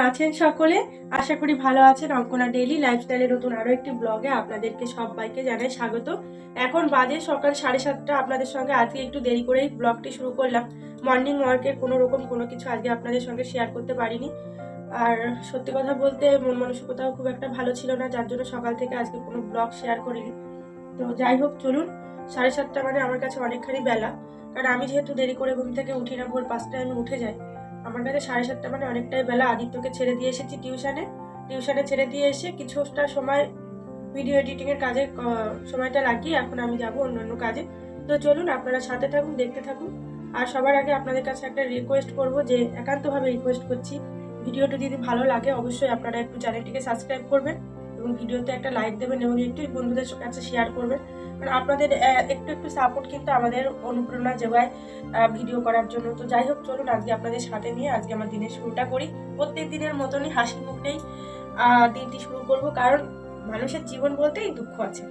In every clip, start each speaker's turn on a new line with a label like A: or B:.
A: আছেন সকলে? আশা করি ভালো আছেন। অঙ্কনা ডেইলি লাইফস্টাইলের নতুন আরও একটি ব্লগে আপনাদেরকে সবাইকে জানাই স্বাগত। এখন বাজে সকাল সাড়ে সাতটা। আপনাদের সঙ্গে আজকে একটু দেরি করেই ব্লগটি শুরু করলাম। মর্নিং ওয়ার্কের কোনো রকম কোনো কিছু আজকে আপনাদের সঙ্গে শেয়ার করতে পারিনি। আর সত্যি কথা বলতে মন মানসিকতাও খুব একটা ভালো ছিল না, যার জন্য সকাল থেকে আজকে কোনো ব্লগ শেয়ার করিনি। তো যাই হোক, চলুন। সাড়ে সাতটা মানে আমার কাছে অনেকখানি বেলা। কারণ আমি যেহেতু দেরি করে ঘুম থেকে উঠি না, ভোর পাঁচটায় আমি উঠে যাই। আমার কাছে সাড়ে সাতটা মানে অনেকটাই বেলা। আদিত্যকে ছেড়ে দিয়ে এসেছি টিউশনে। টিউশনে ছেড়ে দিয়ে এসে কিছুটা সময় ভিডিও এডিটিংয়ের কাজে সময়টা লাগিয়ে এখন আমি যাব অন্যান্য কাজে। তো চলুন, আপনারা সাথে থাকুন, দেখতে থাকুন। আর সবার আগে আপনাদের কাছে একটা রিকোয়েস্ট করব যে, একান্তভাবে রিকোয়েস্ট করছি। ভিডিওটা যদি ভালো লাগে, অবশ্যই আপনারা একটু চ্যানেলটিকে সাবস্ক্রাইব করবেন। ভিডিওতে একটা লাইক দেবেন এবং একটু বন্ধুদের কাছে শেয়ার করবেন। কারণ আপনাদের একটু একটু সাপোর্ট কিন্তু আমাদের অনুপ্রেরণা যোগায় ভিডিও করার জন্য। তো যাই হোক, চলুন আজকে আপনাদের সাথে নিয়ে আজকে আমার দিনের শুরুটা করি। প্রত্যেক দিনের মতনই হাসি মুখ নেই দিনটি শুরু করব। কারণ মানুষের জীবন বলতেই দুঃখ আছে।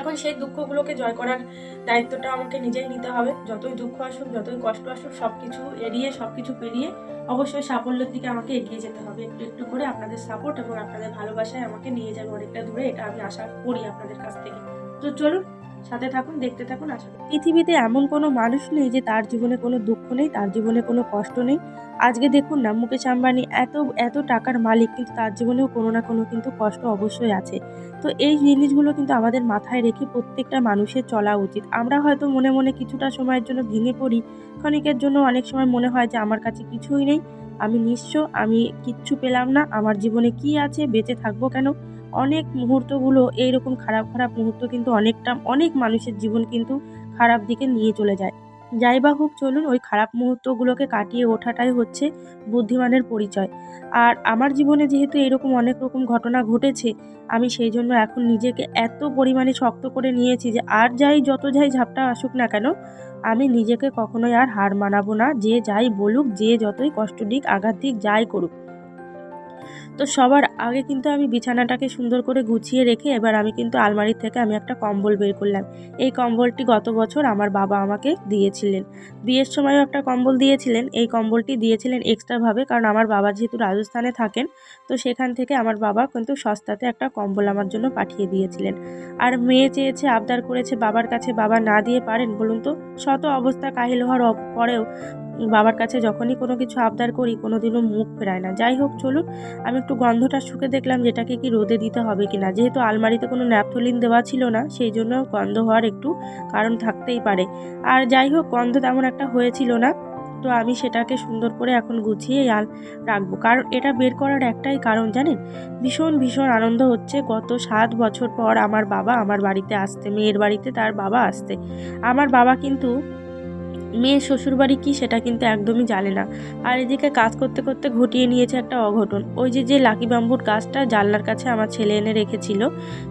A: এখন সেই দুঃখগুলোকে জয় করার দায়িত্বটা আমাকে নিজেই নিতে হবে। যতই দুঃখ আসুক, যতই কষ্ট আসুক সব কিছু এড়িয়ে সব কিছু পেরিয়ে অবশ্যই সাফল্যের দিকে আমাকে এগিয়ে যেতে হবে। একটু একটু করে আপনাদের সাপোর্ট এবং আপনাদের ভালোবাসায় আমাকে নিয়ে যাবে অনেকটা দূরে, এটা আমি আশা করি আপনাদের কাছ থেকে। তো চলুন, সাথে থাকুন, দেখতে থাকুন, আশা
B: পৃথিবীতে এমন কোনো মানুষ নেই যে তার জীবনে কোনো দুঃখ নেই, তার জীবনে কোনো কষ্ট নেই। আজকে দেখুন না, মুকেশ আম্বানি এত এত টাকার মালিক, কিন্তু তার জীবনেও কোনো না কোনো কিন্তু কষ্ট অবশ্যই আছে। তো এই জিনিসগুলো কিন্তু আমাদের মাথায় রেখে প্রত্যেকটা মানুষের চলা উচিত। আমরা হয়তো মনে মনে কিছুটা সময়ের জন্য ভেঙে পড়ি, ক্ষণিকের জন্য অনেক সময় মনে হয় যে আমার কাছে কিছুই নেই, আমি নিঃস্ব, আমি কিচ্ছু পেলাম না, আমার জীবনে কি আছে, বেঁচে থাকব কেন? অনেক মুহূর্তগুলো এইরকম খারাপ খারাপ মুহূর্ত কিন্তু অনেকটা, অনেক মানুষের জীবন কিন্তু খারাপ দিকে নিয়ে চলে যায়। যাই বা হোক চলুন ওই খারাপ মুহূর্তগুলোকে কাটিয়ে ওঠাটাই হচ্ছে বুদ্ধিমানের পরিচয়। আর আমার জীবনে যেহেতু এরকম অনেক রকম ঘটনা ঘটেছে, আমি সেই জন্য এখন নিজেকে এত পরিমাণে শক্ত করে নিয়েছি যে আর যাই যত যাই ঝাপটা আসুক না কেন, আমি নিজেকে কখনোই আর হার মানাবো না। যে যাই বলুক, যে যতই কষ্ট দিক, আঘাত দিক, যাই করুক তো সবার আগে কিন্তু আমি বিছানাটাকে সুন্দর করে গুছিয়ে রেখে এবার আমি কিন্তু আলমারি থেকে আমি একটা কম্বল বের করলাম। এই কম্বলটি গত বছর আমার বাবা আমাকে দিয়েছিলেন। বিয়ের সময়ও একটা কম্বল দিয়েছিলেন। এই কম্বলটি দিয়েছিলেন এক্সট্রাভাবে কারণ আমার বাবা যেহেতু রাজস্থানে থাকেন, তো সেখান থেকে আমার বাবা কিন্তু সস্তাতে একটা কম্বল আমার জন্য পাঠিয়ে দিয়েছিলেন। আর মেয়ে চেয়েছে, আবদার করেছে, বাবার কাছে বাবা না দিয়ে পারেন বলুন তো? শত অবস্থা কাহিল হওয়ার পরেও বাবার কাছে যখনই কোনো কিছু আবদার করি কোনো দিনও মুখ ফেরায় না। যাই হোক, চলুন, আমি একটু গন্ধটা শুকে দেখলাম যেটাকে কি রোদে দিতে হবে কি না যেহেতু আলমারিতে কোনো ন্যাপথলিন দেওয়া ছিল না, সেই জন্য গন্ধ হওয়ার একটু কারণ থাকতেই পারে। আর যাই হোক, গন্ধ তেমন একটা হয়েছিল না, তো আমি সেটাকে সুন্দর করে এখন গুছিয়ে আল রাখব। কারণ এটা বের করার একটাই কারণ, জানেন? ভীষণ ভীষণ আনন্দ হচ্ছে গত সাত বছর পর আমার বাবা আমার বাড়িতে আসতে, মেয়ের বাড়িতে তার বাবা আসতে। আমার বাবা কিন্তু মেয়ের শ্বশুরবাড়ি কি সেটা কিন্তু একদমই জানে না। আর এদিকে কাজ করতে করতে ঘটিয়ে নিয়েছে একটা অঘটন। ওই যে যে লাকি বাম্বুর গাছটা জানলার কাছে আমার ছেলে এনে রেখেছিল,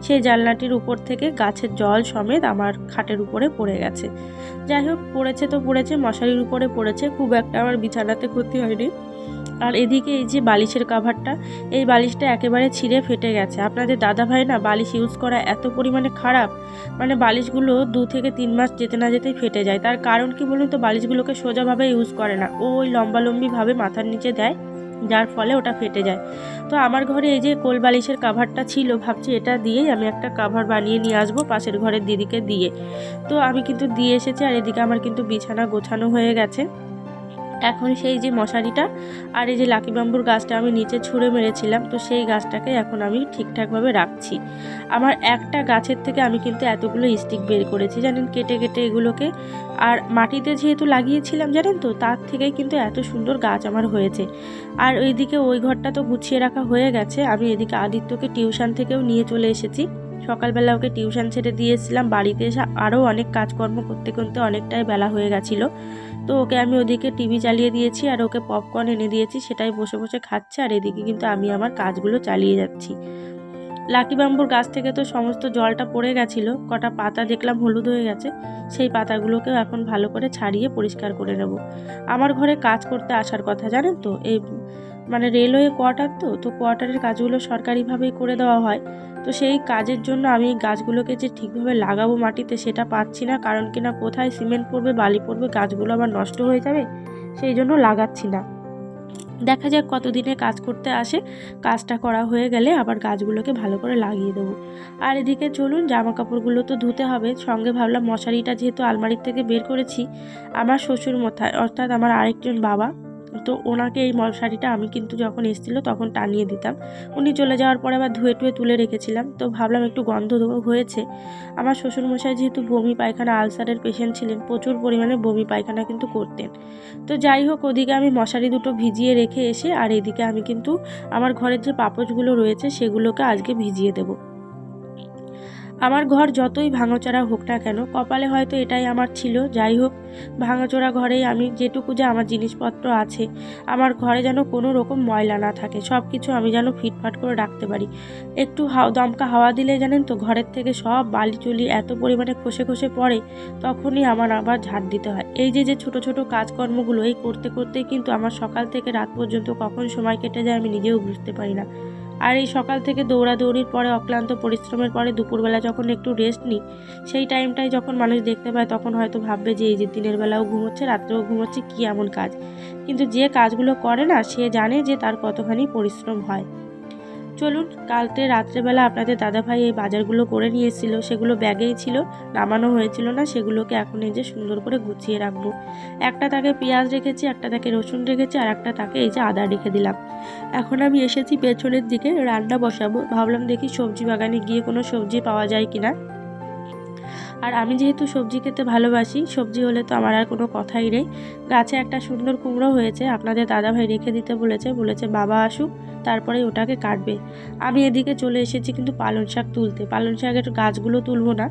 B: সেই জানলাটির উপর থেকে গাছের জল সমেত আমার খাটের উপরে পড়ে গেছে। যাই হোক, পড়েছে তো পড়েছে, মশারির উপরে পড়েছে, খুব একটা আমার বিছানাতে ক্ষতি হয়নি। আর এদিকে এই যে বালিশের কাভারটা এই বালিশটা একেবারে ছিঁড়ে ফেটে গেছে। আপনাদের দাদা ভাই না বালিশ ইউজ করা এত পরিমাণে খারাপ মানে বালিশগুলো দু থেকে তিন মাস যেতে না যেতেই ফেটে যায়। তার কারণ কি বলুন তো, বালিশগুলোকে সোজাভাবে ইউজ করে না। ও ওই লম্বালম্বিভাবে মাথার নিচে দেয়, যার ফলে ওটা ফেটে যায়। তো আমার ঘরে এই যে কোল বালিশের কাভারটা ছিল, ভাবছি এটা দিয়েই আমি একটা কাভার বানিয়ে নিয়ে আসব পাশের ঘরের দিদিকে দিয়ে। তো আমি কিন্তু দিয়ে এসেছি আর এদিকে আমার কিন্তু বিছানা গোছানো হয়ে গেছে। এখন সেই যে মশারিটা আর এই যে লাকি বাম্বুর গাছটা আমি নিচে ছুঁড়ে মেরেছিলাম, তো সেই গাছটাকে এখন আমি ঠিকঠাকভাবে রাখছি। আমার একটা গাছের থেকে আমি কিন্তু এতগুলো স্টিক বের করেছি, জানেন, কেটে কেটে এগুলোকে। আর মাটিতে যেহেতু লাগিয়েছিলাম, জানেন তো, তার থেকেই কিন্তু এত সুন্দর গাছ আমার হয়েছে। আর ওইদিকে ওই ঘরটা তো গুছিয়ে রাখা হয়ে গেছে, আমি এদিকে আদিত্যকে টিউশন থেকেও নিয়ে চলে এসেছি। সকালবেলা ওকে টিউশন ছেড়ে দিয়েছিলাম, বাড়িতে এসে আরও অনেক কাজকর্ম করতে করতে অনেকটাই বেলা হয়ে গেছিল। তো ওকে আমি ওদিকে টিভি চালিয়ে দিয়েছি আর ওকে পপকর্ন এনে দিয়েছি, সেটাই বসে বসে খাচ্ছে আর এদিকে কিন্তু আমি আমার কাজগুলো চালিয়ে যাচ্ছি। লাকি বাম্বুর গাছ থেকে তো সমস্ত জলটা পড়ে গেছিল, কটা পাতা দেখলাম হলুদ হয়ে গেছে, সেই পাতাগুলোকেও এখন ভালো করে ছাড়িয়ে পরিষ্কার করে নেব। আমার ঘরে কাজ করতে আসার কথা জানেন তো, এই মানে রেলওয়ে কোয়ার্টার তো তো কোয়ার্টারের কাজগুলো সরকারিভাবেই করে দেওয়া হয়। তো সেই কাজের জন্য আমি গাছগুলোকে যে ঠিকভাবে লাগাবো মাটিতে সেটা পাচ্ছি না, কারণ কি না কোথায় সিমেন্ট পড়বে, বালি পড়বে, গাছগুলো আবার নষ্ট হয়ে যাবে, সেই জন্য লাগাচ্ছি না। দেখা যাক কতদিনে কাজ করতে আসে, কাজটা করা হয়ে গেলে আবার গাছগুলোকে ভালো করে লাগিয়ে দেবো। আর এদিকে চলুন জামা কাপড়গুলো তো ধুতে হবে, সঙ্গে ভাবলাম মশারিটা যেহেতু আলমারির থেকে বের করেছি, আমার শ্বশুর মথায় অর্থাৎ আমার আরেকজন বাবা তো ওনাকে এই মশারিটা আমি কিন্তু যখন এসেছিল তখন টানিয়ে দিতাম। উনি চলে যাওয়ার পরে আবার ধুয়ে টুয়ে তুলে রেখেছিলাম। তো ভাবলাম একটু গন্ধ হয়েছে। আমার শ্বশুরমশাই যেহেতু বমি পায়খানা, আলসারের পেশেন্ট ছিলেন, প্রচুর পরিমাণে বমি পায়খানা কিন্তু করতেন। তো যাই হোক, ওদিকে আমি মশারি দুটো ভিজিয়ে রেখে এসে আর এদিকে আমি কিন্তু আমার ঘরের যে পাপোশগুলো রয়েছে সেগুলোকে আজকে ভিজিয়ে দেবো। আমার ঘর যতই ভাঙাচোরা হোক না কেন, কপালে হয়তো এটাই আমার ছিল, যাই হোক ভাঙাচোরা ঘরেই আমি যেটুকু যে আমার জিনিসপত্র আছে, আমার ঘরে যেন কোনো রকম ময়লা না থাকে সব কিছু আমি যেন ফিটফাট করে রাখতে পারি। একটু দমকা হাওয়া দিলে জানেন তো, ঘরের থেকে সব বালি চুলি এত পরিমাণে খসে খসে পড়ে, তখনই আমার আবার ঝাড় দিতে হয়। এই যে যে ছোট ছোট কাজকর্মগুলো, এই করতে করতেই কিন্তু আমার সকাল থেকে রাত পর্যন্ত কখন সময় কেটে যায় আমি নিজেও বুঝতে পারি না। আর এই সকাল থেকে দৌড়াদৌড়ির পরে, অক্লান্ত পরিশ্রমের পরে দুপুরবেলা যখন একটু রেস্ট নিই, সেই টাইমটাই যখন মানুষ দেখতে পায়, তখন হয়তো ভাববে যে এই যে দিনের বেলাও ঘুমোচ্ছে, রাত্রেও ঘুমোচ্ছে, কী এমন কাজ। কিন্তু যে কাজগুলো করে না, সে জানে যে তার কতখানি পরিশ্রম হয়। চলুন, কালকে রাত্রেবেলা আপনাদের দাদাভাই এই বাজারগুলো করে নিয়েছিল, সেগুলো ব্যাগেই ছিল, নামানো হয়েছিল না, সেগুলোকে এখন এই যে সুন্দর করে গুছিয়ে রাখব। একটা তাকে পেঁয়াজ রেখেছি, একটা তাকে রসুন রেখেছি, আর একটা তাকে এই যে আদা রেখে দিলাম। এখন আমি এসেছি পেছনের দিকে, রান্না বসাবো। ভাবলাম দেখি সবজি বাগানে গিয়ে কোনো সবজি পাওয়া যায় কিনা। আর আমি যেহেতু সবজি খেতে ভালোবাসি, সবজি হলে তো আমার আর কোনো কথাই নেই। গাছে একটা সুন্দর কুমড়ো হয়েছে, আপনাদের দাদাভাই রেখে দিতে বলেছে বলেছে বাবা আসুক, তারপরে ওটাকে কাটবে। আমি এদিকে চলে এসেছি কিন্তু পালং শাক তুলতে। পালং শাকের গাছগুলো তুলবো না,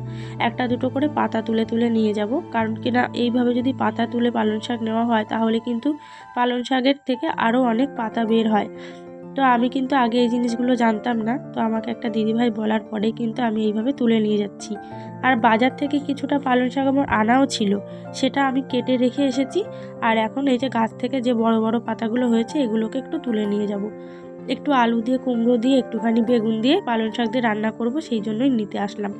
B: একটা দুটো করে পাতা তুলে তুলে নিয়ে যাব। কারণ কিনা এইভাবে যদি পাতা তুলে পালং শাক নেওয়া হয়, তাহলে কিন্তু পালং শাকের থেকে আরও অনেক পাতা বের হয়। তো আমি কিন্তু আগে এই জিনিসগুলো জানতাম না। তো আমাকে একটা দিদিভাই বলার পরে কিন্তু আমি এইভাবে তুলে নিয়ে যাচ্ছি। আর বাজার থেকে কিছুটা পালং শাক আমার আনাও ছিল, সেটা আমি কেটে রেখে এসেছি। আর এখন এই যে গাছ থেকে যে বড় বড় পাতাগুলো হয়েছে, এগুলোকে একটু তুলে নিয়ে যাব। একটু আলু দিয়ে, কুমড়ো দিয়ে, একটুখানি বেগুন দিয়ে পালং শাক দিয়ে রান্না করব, সেই জন্যই নিতে আসলাম।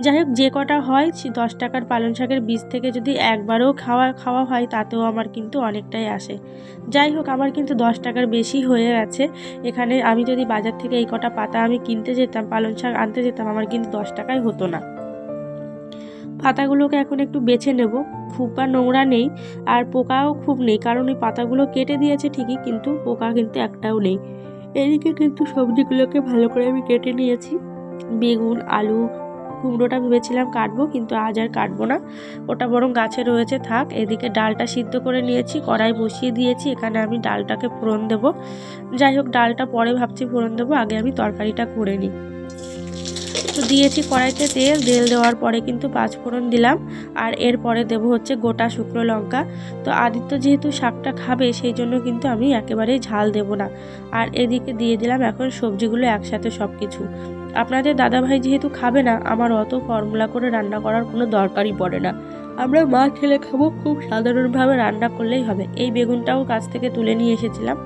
B: যাই হোক, যে কটা হয় দশ টাকার পালং শাকের বীজ থেকে যদি একবারও খাওয়া খাওয়া হয়, তাতেও আমার কিন্তু অনেকটাই আসে। যাই হোক, আমার কিন্তু দশ টাকার বেশি হয়ে গেছে। এখানে আমি যদি বাজার থেকে এই কটা পাতা আমি কিনতে যেতাম, পালং শাক আনতে যেতাম, আমার কিন্তু দশ টাকায় হতো না। পাতাগুলোকে এখন একটু বেছে নেব। খুব বা নোংরা নেই, আর পোকাও খুব নেই, কারণ ওই পাতাগুলো কেটে দিয়েছে ঠিকই, কিন্তু পোকা কিন্তু একটাও নেই। এদিকে কিন্তু সবজিগুলোকে ভালো করে আমি কেটে নিয়েছি। বেগুন, আলু কুমড়োটা ভেবেছিলাম কাটবো, কিন্তু আজ আর কাটবো না। ওটা বরং গাছে রয়েছে, থাক। এদিকে ডালটা সিদ্ধ করে নিয়েছি, কড়াই বসিয়ে দিয়েছি, এখানে আমি ডালটাকে ফোড়ন দেবো। যাই হোক, ডালটা পরে ভাবছি ফোড়ন দেবো, আগে আমি তরকারিটা করে নিই। তো দিয়েছি কড়াইতে তেল তেল দেওয়ার পরে কিন্তু পাঁচ ফোড়ন দিলাম। আর এরপরে দেবো হচ্ছে গোটা শুকনো লঙ্কা। তো আদিত্য যেহেতু শাকটা খাবে, সেই জন্য কিন্তু আমি একেবারেই ঝাল দেব না। আর এদিকে দিয়ে দিলাম এখন সবজিগুলো একসাথে সব কিছু আপনাদের দাদাভাই যেহেতু খাবে না, আমার অত ফর্মুলা করে রান্না করার কোনো দরকারই পড়ে না। আমরা মা ছেলে খাব, খুব সাধারণভাবে রান্না করলেই হবে। এই বেগুনটাও কাছ থেকে তুলে নিয়ে এসেছিলাম।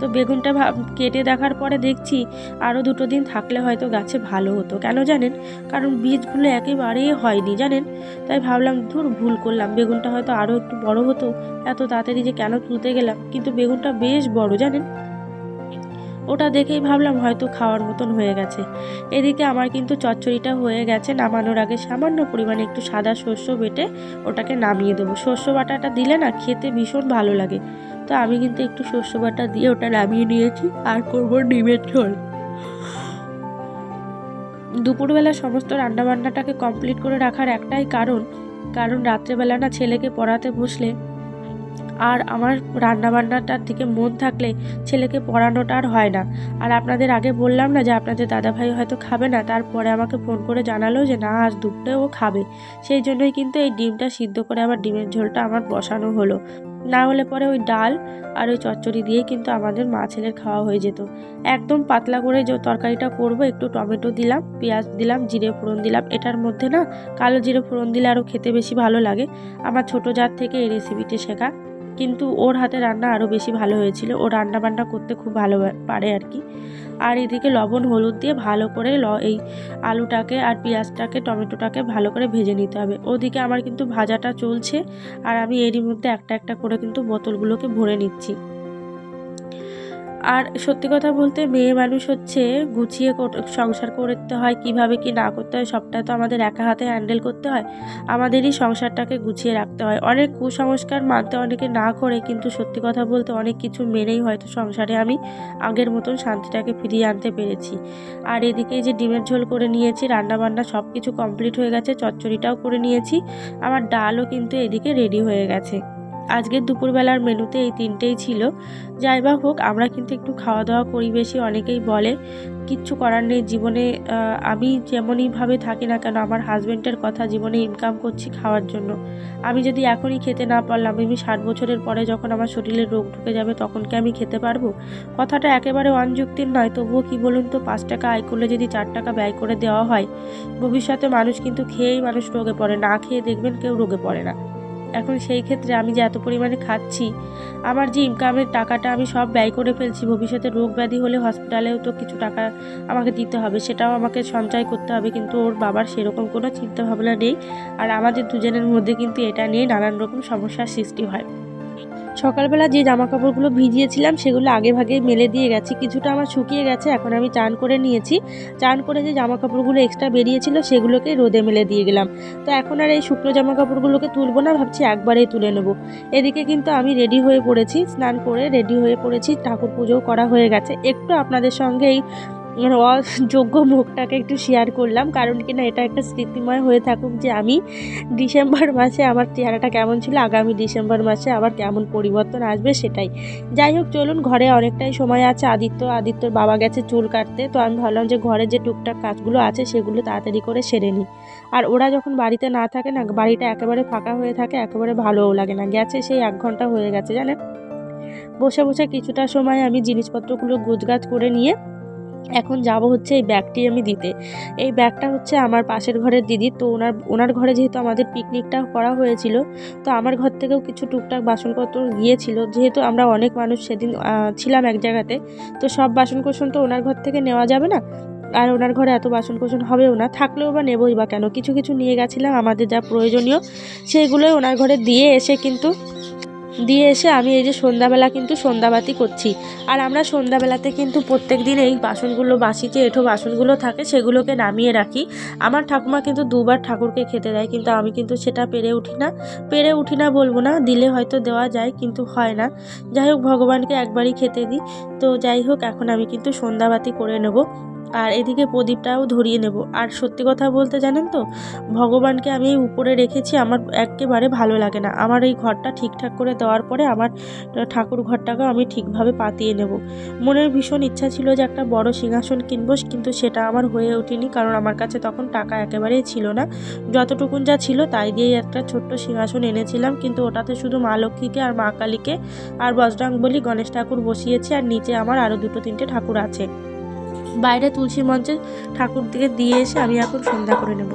B: তো বেগুনটা কেটে দেখার পরে দেখছি আরও দুটো দিন থাকলে হয়তো গাছে ভালো হতো। কেন জানেন? কারণ বীজগুলো একেবারেই হয়নি, জানেন? তাই ভাবলাম, ধুর, ভুল করলাম। বেগুনটা হয়তো আরও একটু বড় হতো। এত তাড়াতাড়ি যে কেন তুলতে গেলাম? কিন্তু বেগুনটা বেশ বড়, জানেন? ওটা দেখেই ভাবলাম হয়তো খাওয়ার মতন হয়ে গেছে। এদিকে আমার কিন্তু চচ্চড়িটা হয়ে গেছে, নামানোর আগে সামান্য পরিমাণে একটু সাদা শস্য বেটে ওটাকে নামিয়ে দেবো। শস্য বাটাটা দিলে না খেতে ভীষণ ভালো লাগে। তো আমি কিন্তু একটু শস্য বাটা দিয়ে ওটা নামিয়ে নিয়েছি, আর করব ডিমের ঝোল। দুপুরবেলা সমস্ত রান্নাবান্নাটাকে কমপ্লিট করে রাখার একটাই কারণ কারণ রাত্রেবেলা না ছেলেকে পড়াতে বসলে আর আমার রান্নাবান্নাটার দিকে মন থাকলে ছেলেকে পড়ানোটা আর হয় না। আর আপনাদের আগে বললাম না যে আপনাদের দাদাভাই হয়তো খাবে না, তারপরে আমাকে ফোন করে জানালো যে না, আজ দুপুরে ও খাবে। সেই জন্যই কিন্তু এই ডিমটা সিদ্ধ করে আবার ডিমের ঝোলটা আমার বসানো হলো। না হলে পরে ওই ডাল আর ওই চচ্চড়ি দিয়েই কিন্তু আমাদের মা ছেলের খাওয়া হয়ে যেত। একদম পাতলা করে যে তরকারিটা করব, একটু টমেটো দিলাম, পেঁয়াজ দিলাম, জিরে ফোড়ন দিলাম। এটার মধ্যে না কালো জিরে ফোড়ন দিলে আরও খেতে বেশি ভালো লাগে। আমার ছোটো জাত থেকে এই রেসিপিটি শেখা। কিন্তু ওর হাতে রান্না আরও বেশি ভালো হয়েছিল। ও রান্না বান্না করতে খুব ভালো পারে আর কি। আর এদিকে লবণ, হলুদ দিয়ে ভালো করে ল এই আলুটাকে আর পেঁয়াজটাকে, টমেটোটাকে ভালো করে ভেজে নিতে হবে। ওদিকে আমার কিন্তু ভাজাটা চলছে। আর আমি এরই মধ্যে একটা একটা করে কিন্তু বোতলগুলোকে ভরে নিচ্ছি। আর সত্যি কথা বলতে মেয়ে মানুষ হচ্ছে গুছিয়ে সংসার করতে হয়, কীভাবে কি না করতে হয়, সবটা তো আমাদের একা হাতে হ্যান্ডেল করতে হয়। আমাদেরই সংসারটাকে গুছিয়ে রাখতে হয়। অনেক কুসংস্কার মানতে অনেকে না করে, কিন্তু সত্যি কথা বলতে অনেক কিছু মেনেই হয়তো সংসারে আমি আগের মতন শান্তিটাকে ফিরিয়ে আনতে পেরেছি। আর এদিকে যে ডিমের ঝোল করে নিয়েছি, রান্নাবান্না সব কিছু কমপ্লিট হয়ে গেছে, চচ্চড়িটাও করে নিয়েছি, আমার ডালও কিন্তু এদিকে রেডি হয়ে গেছে। আজকের দুপুরবেলার মেনুতে এই তিনটেই ছিল। যাই বা হোক, আমরা কিন্তু একটু খাওয়া দাওয়া করি বেশি অনেকেই বলে, কিচ্ছু করার নেই, জীবনে আমি যেমনইভাবে থাকি না কেন, আমার হাজব্যান্ডের কথা জীবনে ইনকাম করছি খাওয়ার জন্য। আমি যদি এখনই খেতে না পারলাম, আমি ষাট বছরের পরে যখন আমার শরীরে রোগ ঢুকে যাবে, তখন কি আমি খেতে পারব? কথাটা একেবারে অনযুক্তির নয়, তবুও কি বলুন তো, পাঁচ টাকা আয় করলে যদি চার টাকা ব্যয় করে দেওয়া হয়, ভবিষ্যতে মানুষ কিন্তু খেয়েই মানুষ রোগে পড়ে, না খেয়ে দেখবেন কেউ রোগে পড়ে না। এখন সেই ক্ষেত্রে আমি যে এত পরিমাণে খাচ্ছি, আমার যে ইনকামের টাকাটা আমি সব ব্যয় করে ফেলছি, ভবিষ্যতে রোগ ব্যাধি হলে হসপিটালেও তো কিছু টাকা আমাকে দিতে হবে, সেটাও আমাকে সঞ্চয় করতে হবে, কিন্তু ওর বাবার সেরকম কোনো চিন্তাভাবনা নেই। আর আমাদের দুজনের মধ্যে কিন্তু এটা নিয়ে নানান রকম সমস্যার সৃষ্টি হয়। সকালবেলা যে জামা কাপড়গুলো ভিজিয়েছিলাম, সেগুলো আগে ভাগে মেলে দিয়ে গেছি। কিছুটা আমার শুকিয়ে গেছে, এখন আমি চান করে নিয়েছি। চান করে যে জামা কাপড়গুলো এক্সট্রা বেরিয়েছিল, সেগুলোকে রোদে মেলে দিয়ে গেলাম। তো এখন আর এই শুকনো জামা কাপড়গুলোকে তুলবো না, ভাবছি একবারেই তুলে নেব। এদিকে কিন্তু আমি রেডি হয়ে পড়েছি, স্নান করে রেডি হয়ে পড়েছি, ঠাকুর পুজোও করা হয়ে গেছে। একটু আপনাদের সঙ্গে এই অযোগ্য মুখটাকে একটু শেয়ার করলাম। কারণ কি না, এটা একটা স্মৃতিময় হয়ে থাকুক যে আমি ডিসেম্বর মাসে আমার চেহারাটা কেমন ছিল, আগামী ডিসেম্বর মাসে আবার কেমন পরিবর্তন আসবে সেটাই। যাই হোক, চলুন, ঘরে অনেকটাই সময় আছে। আদিত্য, আদিত্যর বাবা গেছে চুল কাটতে। তো আমি ভাবলাম যে ঘরে যে টুকটাক কাজগুলো আছে, সেগুলো তাড়াতাড়ি করে সেরে নিই। আর ওরা যখন বাড়িতে না থাকে না, বাড়িটা একেবারে ফাঁকা হয়ে থাকে, একেবারে ভালোও লাগে না। গেছে সেই এক ঘণ্টা হয়ে গেছে, জানেন? বসে বসে কিছুটা সময় আমি জিনিসপত্রগুলো গুজগাছ করে নিয়ে এখন যাব হচ্ছে এই ব্যাগটি আমি দিতে। এই ব্যাগটা হচ্ছে আমার পাশের ঘরের দিদি, তো ওনার ওনার ঘরে যেহেতু আমাদের পিকনিকটা করা হয়েছিল, তো আমার ঘর থেকেও কিছু টুকটাক বাসনপত্র গিয়েছিল। যেহেতু আমরা অনেক মানুষ সেদিন ছিলাম এক জায়গাতে, তো সব বাসনকোসন তো ওনার ঘর থেকে নেওয়া যাবে না? আর ওনার ঘরে এত বাসনকোসন হবেও না, থাকলেও বা নেবই বা কেন? কিছু কিছু নিয়ে গেছিলাম, আমাদের যা প্রয়োজনীয় সেইগুলোই ওনার ঘরে দিয়ে এসে কিন্তু দিয়ে এসে আমি এই যে সন্ধ্যাবেলা কিন্তু সন্ধ্যাবাতি করছি। আর আমরা সন্ধ্যাবেলাতে কিন্তু প্রত্যেক দিন এই বাসনগুলো, বাসি যে এঁঠো বাসনগুলো থাকে, সেগুলোকে নামিয়ে রাখি। আমার ঠাকুমা কিন্তু দুবার ঠাকুরকে খেতে দেয়, কিন্তু আমি কিন্তু সেটা পেরে উঠি না। পেরে উঠি না বলব না, দিলে হয়তো দেওয়া যায়, কিন্তু হয় না। যাই হোক, ভগবানকে একবারই খেতে দিই। তো যাই হোক, এখন আমি কিন্তু সন্ধ্যাবাতি করে নেব। আর এদিকে প্রদীপটাও ধরিয়ে নেব। আর সত্যি কথা বলতে জানেন তো, ভগবানকে আমি উপরে রেখেছি, আমার একেবারে ভালো লাগে না। আমার এই ঘরটা ঠিকঠাক করে দেওয়ার পরে আমার ঠাকুর ঘরটাকেও আমি ঠিকভাবে পাতিয়ে নেব। মনের ভীষণ ইচ্ছা ছিল যে একটা বড় সিংহাসন কিনবো, কিন্তু সেটা আমার হয়ে ওঠেনি, কারণ আমার কাছে তখন টাকা একেবারেই ছিল না। যতটুকুন যা ছিল তাই দিয়েই একটা ছোট্ট সিংহাসন এনেছিলাম, কিন্তু ওটাতে শুধু মা লক্ষ্মীকে আর মা কালীকে আর বজরাং বলি গণেশ ঠাকুর বসিয়েছি, আর নিচে আমার আরও দুটো তিনটে ঠাকুর আছে। বাইরে তুলসী মঞ্চে ঠাকুর দিকে দিয়ে এসে আমি এখন সন্ধ্যা করে নেব।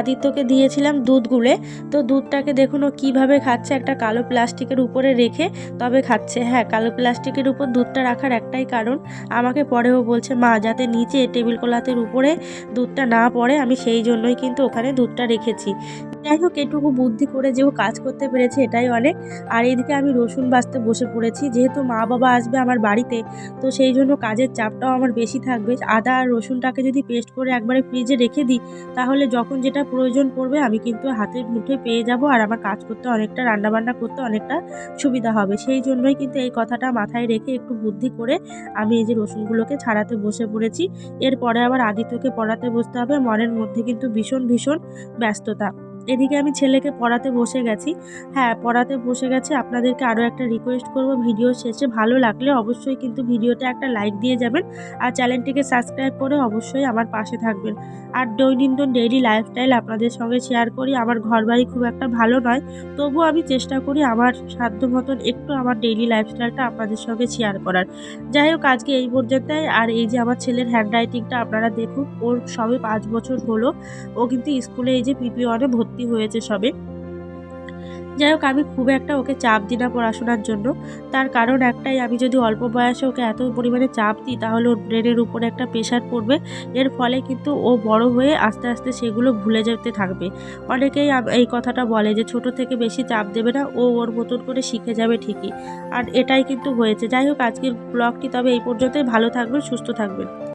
B: আদিত্যকে দিয়েছিলাম দুধ গুলে। তো দুধটাকে দেখুন ও কীভাবে খাচ্ছে, একটা কালো প্লাস্টিকের উপরে রেখে তবে খাচ্ছে। হ্যাঁ কালো প্লাস্টিকের উপর দুধটা রাখার একটাই কারণ। আমাকে পরেও বলছে, মা, যাতে নিচে টেবিল ক্লথের উপরে দুধটা না পড়ে, আমি সেই জন্যই কিন্তু ওখানে দুধটা রেখেছি। যাই হোক, এটুকু বুদ্ধি করে যে ও কাজ করতে পেরেছে এটাই অনেক। আর এইদিকে আমি রসুন বাছতে বসে পড়েছি, যেহেতু মা বাবা আসবে আমার বাড়িতে, তো সেই জন্য কাজের চাপটাও আমার বেশি থাকবে। আদা আর রসুনটাকে যদি পেস্ট করে একবারে ফ্রিজে রেখে দিই, তাহলে যখন যেটা প্রয়োজন পড়বে আমি কিন্তু হাতের মুঠে পেয়ে যাব আর আমার কাজ করতে অনেকটা, রান্নাবান্না করতে অনেকটা সুবিধা হবে। সেই জন্যই কিন্তু এই কথাটা মাথায় রেখে একটু বুদ্ধি করে আমি এই যে রসুনগুলোকে ছাড়াতে বসে পড়েছি। এরপরে আবার আদিত্যকে পড়াতে বসতে হবে, মনের মধ্যে কিন্তু ভীষণ ভীষণ ব্যস্ততা। এদিকে আমি ছেলেকে পড়াতে বসে গেছি। হ্যাঁ পড়াতে বসে গেছি। আপনাদেরকে আরও একটা রিকোয়েস্ট করব ভিডিও শেষে। ভালো লাগলে অবশ্যই কিন্তু ভিডিওতে একটা লাইক দিয়ে যাবেন। আর চ্যানেলটিকে সাবস্ক্রাইব করে অবশ্যই আমার পাশে থাকবেন। আর দৈনন্দিন ডেইলি লাইফস্টাইল আপনাদের সঙ্গে শেয়ার করি। আমার ঘরবাড়ি খুব একটা ভালো নয়। তবুও আমি চেষ্টা করি আমার সাধ্য মতন একটু আমার ডেইলি লাইফস্টাইলটা আপনাদের সঙ্গে শেয়ার করার। যাই হোক, আজকে এই পর্যন্তই। আর এই যে আমার ছেলের হ্যান্ড রাইটিংটা আপনারা দেখুন, ওর সবে পাঁচ বছর হলো। ও কিন্তু স্কুলে এই যে পিপি ওয়ানে ভর্তি হয়েছে সবে। যাই হোক আমি খুব একটা ওকে চাপ দিই না পড়াশোনার জন্য। তার কারণ একটাই, আমি যদি অল্প বয়সে ওকে এত পরিমাণে চাপ দিই, তাহলে ওর ব্রেনের উপরে একটা প্রেশার পড়বে। এর ফলে কিন্তু ও বড় হয়ে আস্তে আস্তে সেগুলো ভুলে যেতে থাকবে। অনেকেই এই কথাটা বলে যে, ছোট থেকে বেশি চাপ দেবে না, ও ওর মতন করে শিখে যাবে ঠিকই। আর এটাই কিন্তু হয়েছে। যাই হোক আজকের ব্লগটি তবে এই পর্যন্তই। ভালো থাকবেন, সুস্থ থাকবেন।